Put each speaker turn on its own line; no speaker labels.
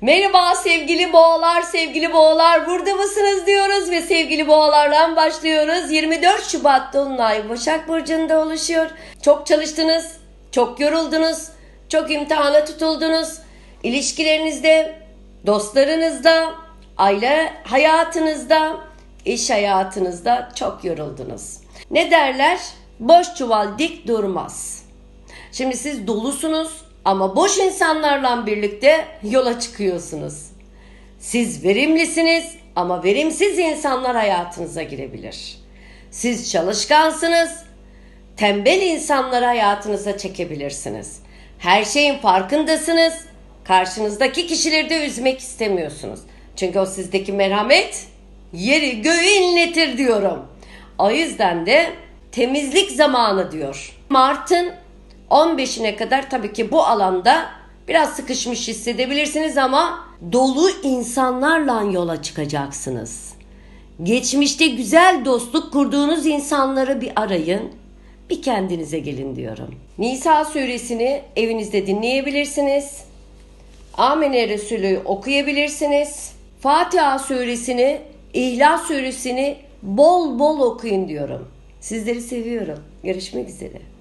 Merhaba sevgili boğalar, sevgili boğalar burada mısınız diyoruz ve sevgili boğalarla başlıyoruz. 24 Şubat Dolunay Başak Burcu'nda oluşuyor. Çok çalıştınız, çok yoruldunuz, çok imtihana tutuldunuz. İlişkilerinizde, dostlarınızda, aile hayatınızda, iş hayatınızda çok yoruldunuz. Ne derler? Boş çuval dik durmaz. Şimdi siz dolusunuz ama boş insanlarla birlikte yola çıkıyorsunuz. Siz verimlisiniz ama verimsiz insanlar hayatınıza girebilir. Siz çalışkansınız, tembel insanları hayatınıza çekebilirsiniz. Her şeyin farkındasınız. Karşınızdaki kişileri de üzmek istemiyorsunuz. Çünkü o sizdeki merhamet yeri göğü inletir diyorum. O yüzden de temizlik zamanı diyor. Mart'ın 15'ine kadar tabii ki bu alanda biraz sıkışmış hissedebilirsiniz ama dolu insanlarla yola çıkacaksınız. Geçmişte güzel dostluk kurduğunuz insanları bir arayın. Bir kendinize gelin diyorum. Nisa suresini evinizde dinleyebilirsiniz. Amene Resulü okuyabilirsiniz. Fatiha suresini, İhlas suresini bol bol okuyun diyorum. Sizleri seviyorum. Görüşmek üzere.